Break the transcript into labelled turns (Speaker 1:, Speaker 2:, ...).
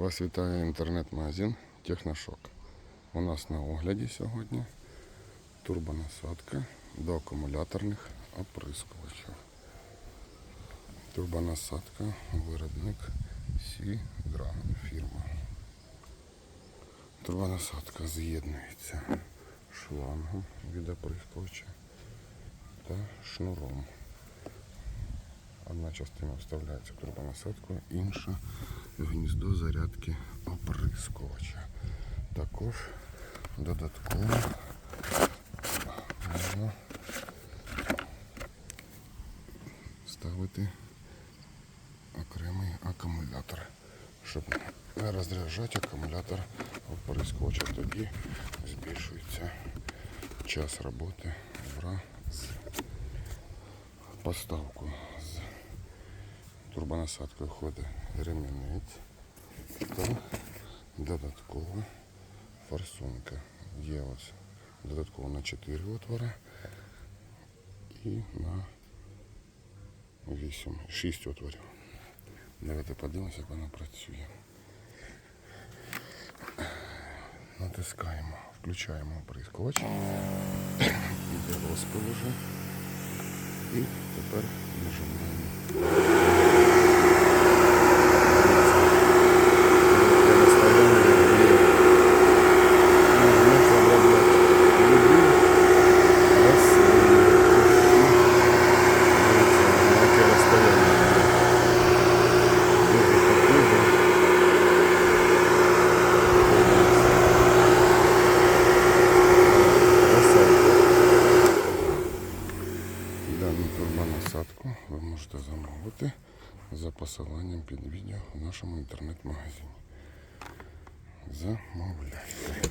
Speaker 1: Вас вітає інтернет-магазин Техношок. У нас на огляді сьогодні турбонасадка до акумуляторних оприскувачів. Турбонасадка виробник Сі Dragon фірма. Турбонасадка з'єднується шлангом від оприскувача та шнуром. Одна частина вставляється в турбонасадку, інша гніздо зарядки оприскувача. Також додатково можна ставити окремий акумулятор, щоб не розряджати акумулятор оприскувача. Тоді збільшується час роботи в рази. Поставку з турбонасадкою ходить ремінець та додаткова форсунка. Є ось додатково на 4 отвора і на 8, 6 отворів. Давайте подивимося, як вона працює. Натискаємо, включаємо оприскувач. Іде розпил уже. І тепер нажимаємо. Дану турбонасадку ви можете замовити за посиланням під відео в нашому інтернет-магазині. Замовляйте.